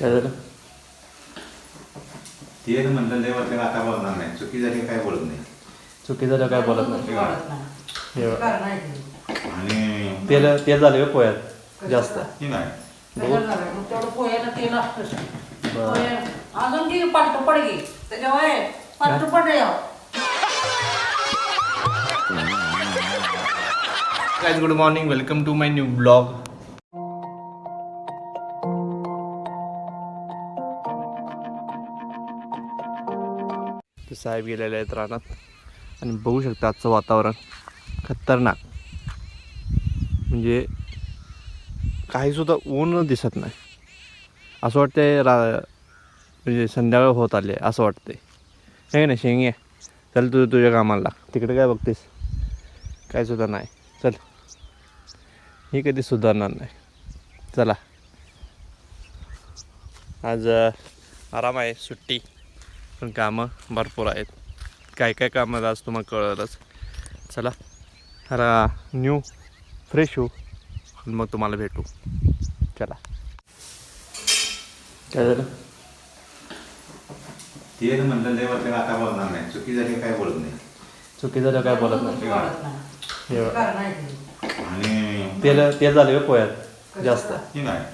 काय झालं? ते म्हणलं लय आता बोलणार नाही. चुकी झाली काय बोलत नाही. चुकी झालं काय बोलत नाही. हे बघ. आणि तेल तेल झालं पोह्यात जास्त. हे नाही. त्याच्यात झालं. मग तेवढं पोह्याला तेल असतंच. बरं. पोहे- अजून ती पालटं पड गे त्याच्यावर पालटं पड रे guys good morning welcome to my new blog ते साहेब गेलेले आहेत रानात. आणि बघू शकता आजचं वातावरण. खतरनाक. म्हणजे काहीसुद्धा ऊन दिसत नाही. असं वाटतंय रा म्हणजे संध्याकाळ होत आले असं वाटतंय. हे ना शेंगे? चल तू तुझ्या कामाला लाग. तिकडे काय बघतेस? काय सुद्धा नाही. चल. ही कधी सुधारणार नाही. चला. आज आराम आहे सुट्टी. पण कामं भरपूर आहेत. काय काय कामं आज तुम्हाला कळलंच. चला जरा न्यू फ्रेश होऊ. आणि मग तुम्हाला भेटू. चला. काय झालं? ते म्हणलं लय वाटलं आता बोलणार नाही. चुकी झाली काय बोलत नाही. चुकी झालं काय बोलत नाही. हे ते. आणि तेल तेल झालं का पोह्यात. जास्त. हे नाही.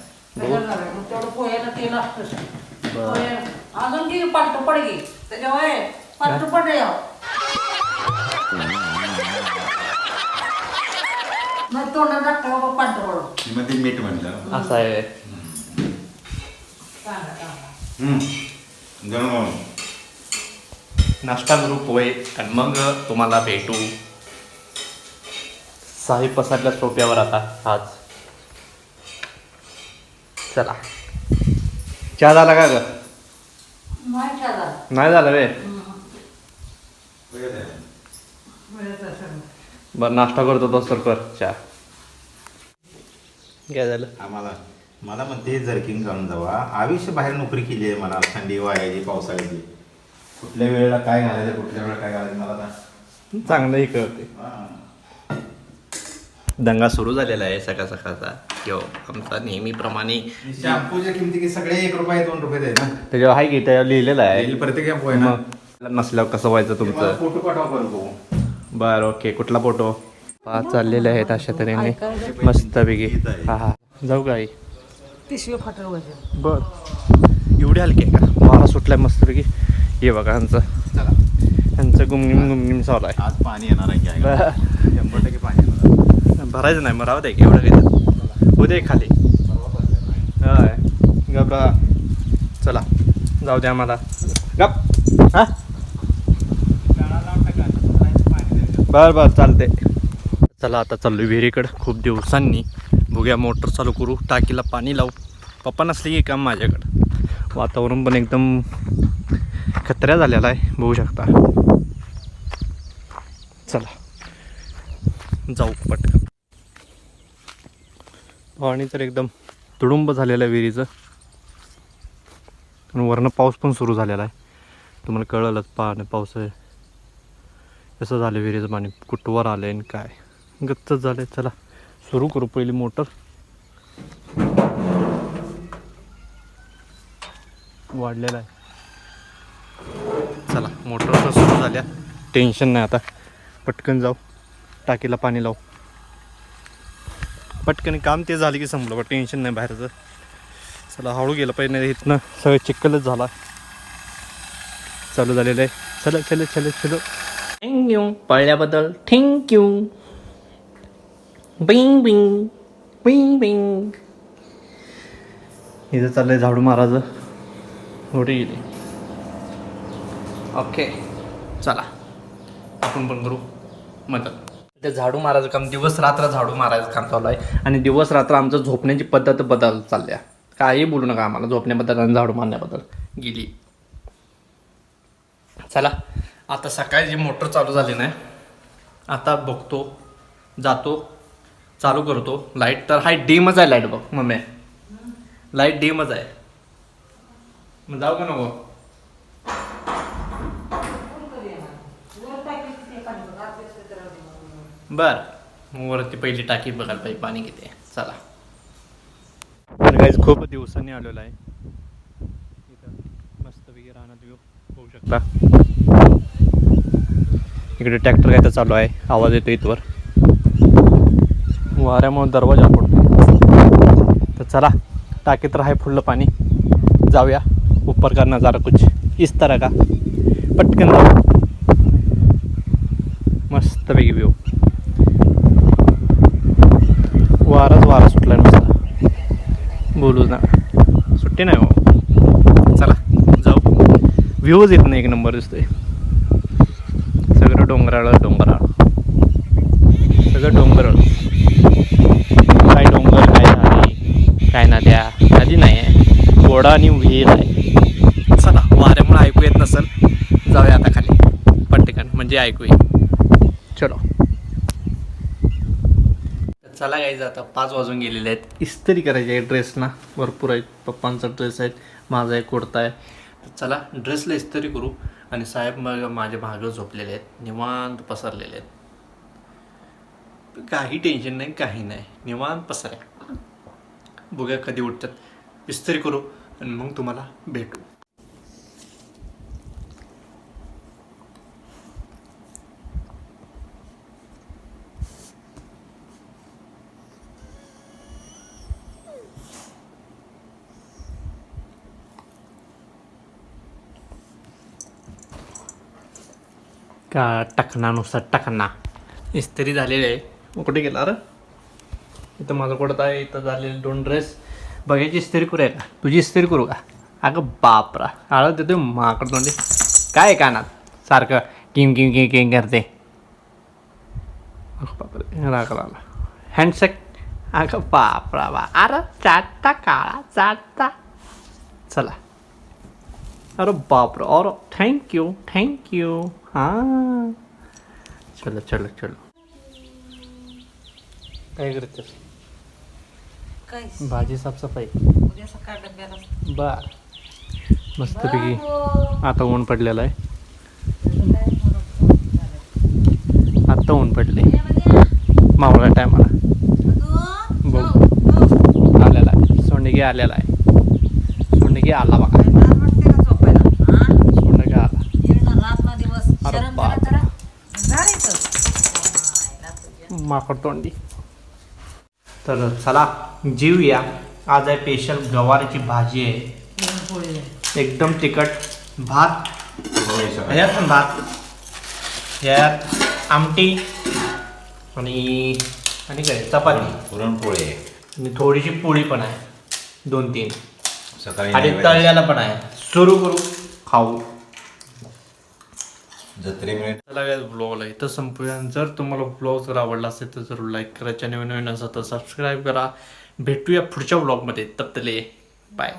अजून ती पालटं पड गे त्याच्यावर पालटं पड रे मग तोंडात टाकता बाबा पालटं पडू मग ते मीठ म्हणलं. असं आहे. हम्म. नाश्ता करू पोहे आणि मग तुम्हाला भेटू. साहेब पसरल्या सोप्यावर आता आज. चला. चहा झाला का ग? नाही झाला रे. बरं नाश्ता करतो तो सर कर चहा. काय झालं? आम्हाला मला म्हणते जर्किंग करून जावा. आयुष्य बाहेर नोकरी केली आहे मला. थंडी वायाची पावसाळ्याची. कुठल्या वेळेला काय घालायचं कुठल्या वेळेला काय घालायचं मला चांगलंही कळते. दंगा सुरू झालेला आहे सकाळ सकाळचा. यो आमचा नेहमीप्रमाणे शॅम्पूच्या किमती की सगळे एक रुपये दोन रुपये आहे ना. त्याच्यावर आहे की त्याच्यावर लिहिलेलं आहे. प्रत्येक आहे ना? मग नसल्यावर कसं व्हायचं तुमचं? फोटो पाठवा बरोबर बरं ओके. कुठला फोटो? हा चाललेले आहेत अशा तऱ्हेने. मस्तपैकी हा हा. जाऊ का आई? पिशवी फाटल वजन बर. एवढे हलके का? वारा सुटलाय मस्तपैकी ये बघा ह्यांचं चला. ह्यांचं गुमनिम गुमनिम चालू आहे. आज पाणी येणार आहे की आहे? बरं. शंभर टक्के पाणी येणार भरायचं नाही मग राहू दे की एवढं काही उद्या खाली. होय. गप चला जाऊ द्या आम्हाला. गप. हा? बर बर चालते चला आता चाललो विहिरीकडं. खूप दिवसांनी बघूया मोटर चालू करू. टाकीला पाणी लावू. पप्पा नसले की काम माझ्याकडं. वातावरण पण एकदम खतऱ्या झालेला आहे. बघू शकता. चला. जाऊ पटकन. पाणी तर एकदम तुडुंब झालेलं आहे विहिरीचं. आणि वरनं पाऊस पण सुरू झालेला आहे. तुम्हाला कळलंच पाणी पाऊस आहे. कसं झालं विहिरीचं पाणी? कुठवर आलं आहे आणि काय? गच्चच झालं चला सुरू करू पहिली मोटर. वाढलेला आहे. चला मोटर तर सुरू झाल्या. टेन्शन नाही आता. पटकन जाऊ. टाकीला पाणी लावू. पटकन काम ते झालं की संपलं बट टेन्शन नाही बाहेरचं. चला हळू गेलं पाहिजे नाही इथनं सगळं चिक्कलच झाला. चालू झालेलं आहे. चल चल चल चलो. थँक्यू पळल्याबद्दल थँक्यू बिंग बिंग बिंग बिंग इथं चाललंय झाडू मारायचं कुठे गेली? ओके चला. आपण पण करू. मदत. ते झाडू मारायचं काम दिवस रात्र झाडू मारायचं काम चालू आहे. आणि दिवस रात्र आमचं झोपण्याची पद्धत बदल चालल्या. काही बोलू नका आम्हाला झोपण्याबद्दल आणि झाडू मारण्याबद्दल. गेली. चला आता सकाळी जी मोटर चालू झाली नाही आता बघतो जातो चालू करतो. लाइट तर हाय डीमच आहे लाइट बघ मम्मी. लाइट डीमच आहे. मग जाऊ का नको? बर. मग वरती पहिली टाकी बघायला पाहिजे पाणी किती आहे. चला. तर काहीच खूप दिवसांनी आलेलो आहे. रानात व्ह्यू होऊ शकता. इकडे ट्रॅक्टर काय तर चालू आहे. आवाज येतो इथवर. वाऱ्यामुळे दरवाजा पडतो तर चला टाकीत तर आहे फुल्लं पाणी. जाऊया. ऊपर का नजारा कुछ. इस तरह का? पटकन जाऊ. मस्तपैकी व्ह्यू बोलूच ना. सुट्टी नाही हो. चला जाऊ. व्ह्यूज येत नाही एक नंबर दिसतोय. सगळं डोंगराळ डोंगराळ. सगळं डोंगराळ. काय डोंगर काय झाडी काय नद्या? नदी नाही आहे गोडा आणि विहीर आहे. चला वाऱ्यामुळे ऐकू येत नसेल जाऊया आता खाली. पटकन म्हणजे ऐकू येईल. चलो. चला गाईज आता पाच वाजून गेलेले आहेत. इस्त्री करायची आहे ड्रेसना भरपूर आहेत. पप्पांचा ड्रेस आहेत माझा एक कुर्ता आहे. तर चला ड्रेसला इस्त्री करू. आणि साहेब मग माझ्या मागं झोपलेले आहेत. निवांत पसरलेले आहेत. काही टेन्शन नाही काही नाही. निवांत पसऱ्या बघूया कधी उठतात. इस्त्री करू आणि मग तुम्हाला भेटू. का टकना नुसता टकना इस्त्री झालेली आहे. मग कुठे गेला अरे इथं माझं कुठं आहे इथं झालेले दोन ड्रेस बघायची इस्त्री करूया का तुझी इस्त्री करू का? अगं बापरा. आळत देतो माकड तोंडी. काय कानात? सारखं किम किम किम किम करते. राखला बापरे हँडसेक अगं बापरा बा. अरे चाटता काळा चाटता. चला. अरे बापरे और थँक्यू थँक्यू हां। चलो चलो चलो। काय करतेस? काय भाजी साफसफाई. उद्या सकाळ डब्याला बर. मस्तपैकी आता ऊन पडलेलं आहे. आत्ता ऊन पडले. मावळ्या टायमाला. बघ. आलेला आहे. सोंडगी आलेला आहे. सोंडगी आला बघा सोंडगी आला अरे बाप. माकड तोंडी तर चला जीवया आज आहे स्पेशल गवारीची भाजी आहे. एकदम तिखट भात. ह्याच्यात पण भात. ह्यात आमटी आणि आणि काय? चपाती. पुरणपोळी आहे. आणि थोडीशी पोळी पण आहे. दोन तीन सकाळी आणि नैवेद्य. तळल्याला पण आहे. सुरू करू. खाऊ. जत्रेमुळे चला काय ब्लॉगला इथं संपूया. जर तुम्हाला ब्लॉग जर आवडला असेल तर जरूर लाईक करा. चॅनल नवीन असेल तर सबस्क्राईब करा. भेटूया पुढच्या ब्लॉगमध्ये तपतले बाय